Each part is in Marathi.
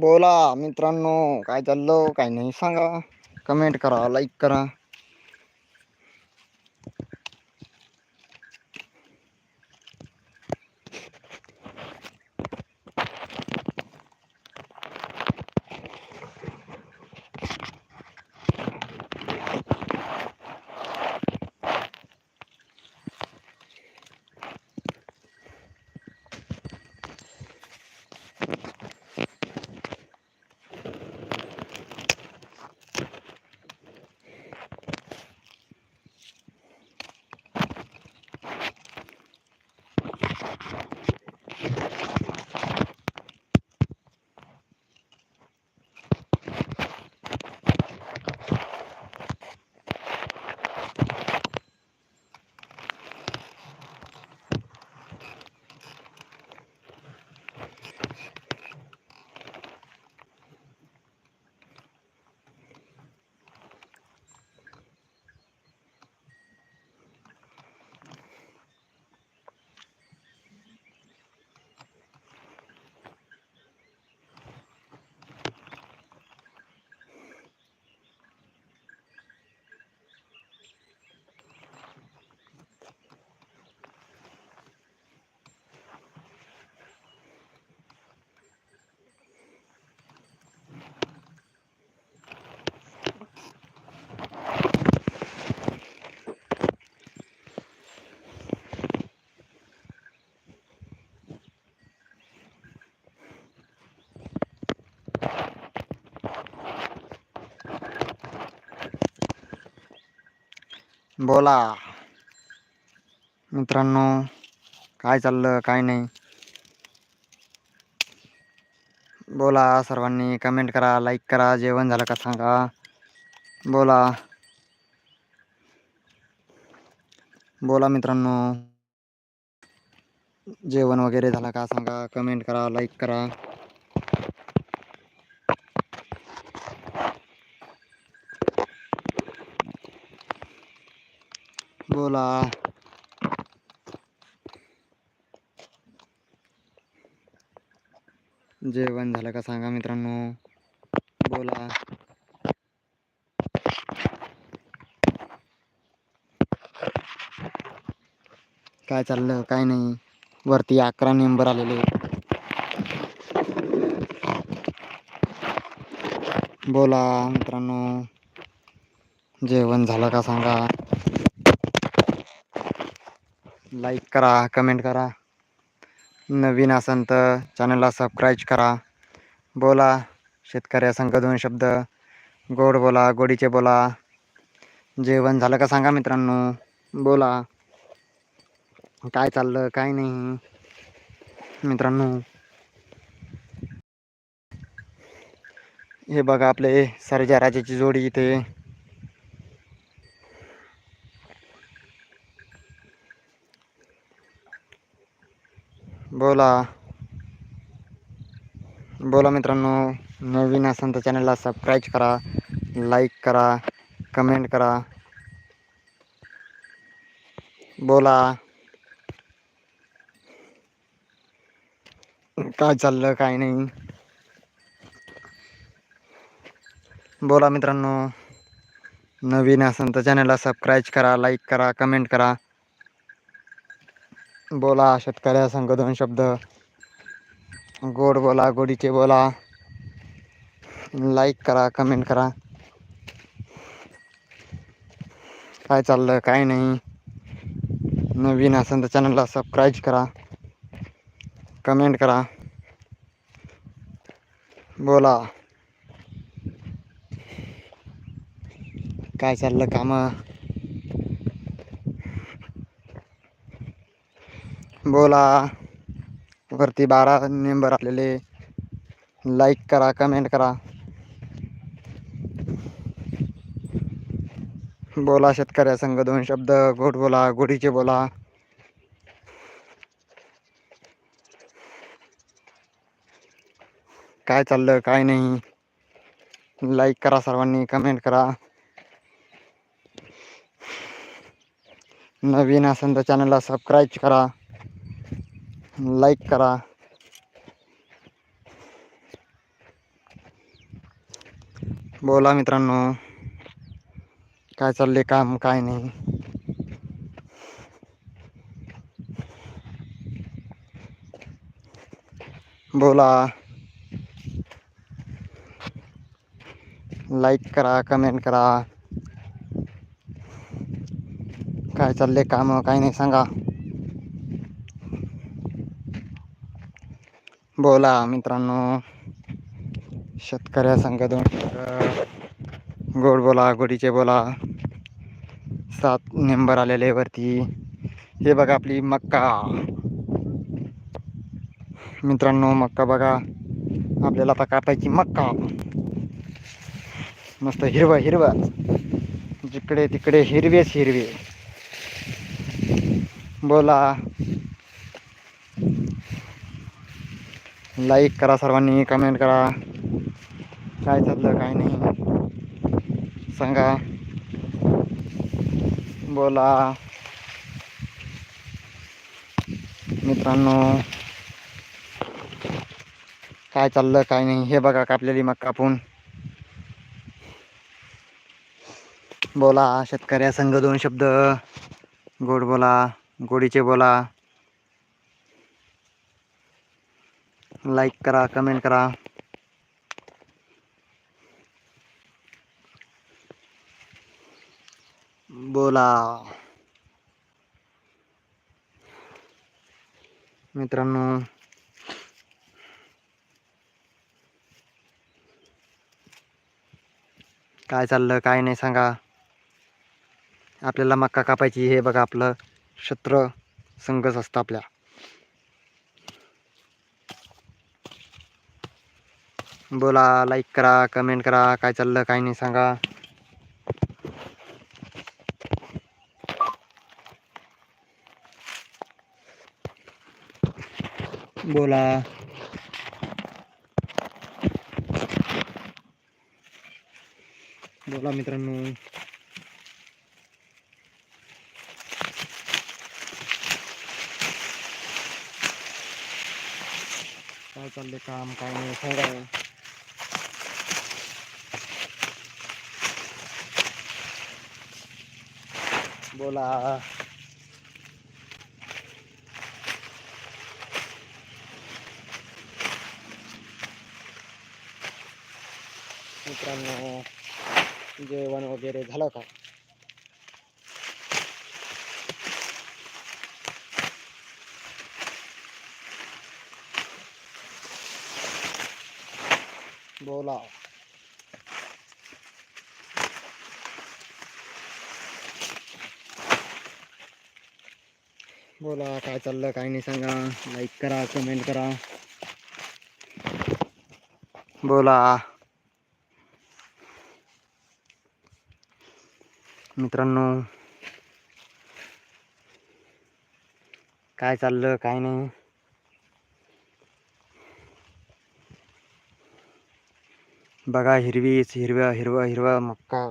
बोला मित्रांनो काय चाललं? काय नाही सांगा. कमेंट करा लाईक करा. बोला. मित्रांनो काय चाललं काय नाही? बोला सर्वांनी कमेंट करा लाईक करा जेवण झालं का सांगा? बोला. बोला मित्रांनो. जेवण वगैरे झालं का सांगा? कमेंट करा लाईक करा. बोला. जेवण झालं का सांगा मित्रांनो. बोला. काय चाललं? काय नाही. वरती अकरा नंबर आलेले. बोला मित्रांनो. जेवण झालं का सांगा? लाईक करा कमेंट करा. नवीन असन तर चॅनलला सबस्क्राईब करा. बोला शेतकऱ्या संघ दोन शब्द. गोड बोला गोडीचे बोला. जेवण झालं का सांगा मित्रांनो? बोला. काय चाललं काय नाही. मित्रांनो. हे बघा आपले सर्जा राजाची जोडी इथे. बोला. बोला मित्रांनो नवीन असेल तर चॅनलला सबस्क्राईब करा लाईक करा कमेंट करा. बोला. काय चाललं काय नाही. बोला मित्रांनो नवीन असेल तर चॅनलला सबस्क्राईब करा लाईक करा कमेंट करा. बोला शेतकऱ्या संघ दोन शब्द. गोड बोला गोडीचे बोला. लाईक करा कमेंट करा. काय चाललं काय नाही. नवीन असेल तर चॅनलला सबस्क्राईब करा. कमेंट करा. बोला. काय चाललं कामं? बोला. वरती बारा मेंबर आलेले लाईक करा कमेंट करा. बोला शेतकऱ्या संघ दोन शब्द गोड बोला गोडीचे बोला. काय चाललं काय नाही. लाईक करा सर्वांनी कमेंट करा. नवीन असेल तर चॅनलला सबस्क्राईब करा. लाईक करा. बोला मित्रांनो काय चालले काम काय नाही. बोला. लाईक करा कमेंट करा. काय चालले काम काय नाही सांगा. बोला मित्रांनो. शेतकऱ्या संघ दोन गोड बोला गोडीचे बोला. सात नंबर आलेले वरती. हे बघा आपली मक्का. मित्रांनो मक्का बघा. आपल्याला आता कापायची मक्का. मस्त हिरवं हिरवं. जिकडे तिकडे हिरवेच हिरवे. बोला. लाईक करा सर्वांनी कमेंट करा. काय चाललं काय नाही. सांगा. बोला. मित्रांनो. काय चाललं काय नाही. हे बघा कापलेली मग कापून बोला शेतकऱ्या संघ दोन शब्द. गोड बोला गोडीचे बोला. लाईक करा कमेंट करा. बोला. मित्रांनो काय चाललं काय नाही सांगा. आपल्याला मक्का कापायची हे बघा आपलं शत्र संघच असतं आपल्या. बोला लाईक करा कमेंट करा काय चाललं काय नाही सांगा. बोला. बोला मित्रांनो. काय चाललंय काम काय नाही सांगा. बोला. मित्रांनो जेवण वगैरे झालं का? बोला. बोला काय चाललं काय नाही सांगा. लाईक करा कमेंट करा. बोला. मित्रांनो काय चाललं काय नाही? बघा हिरवीच हिरव्या हिरवा हिरवा मक्का.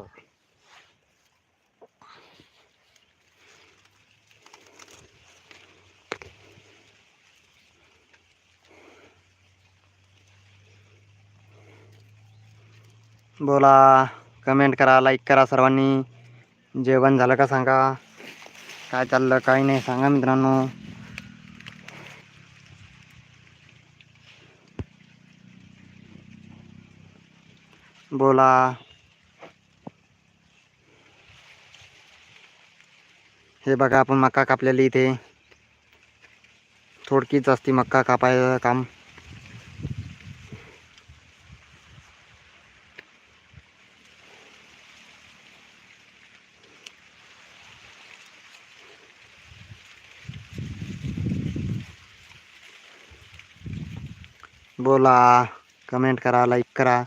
बोला कमेंट करा लाईक करा सर्वांनी. जेवण झालं का सांगा. काय चाललं काय नाही सांगा मित्रांनो. बोला. हे बघा आपण मक्का कापलेली इथे. थोडकीच असती मक्का कापायचं काम. बोला कमेंट करा लाईक करा.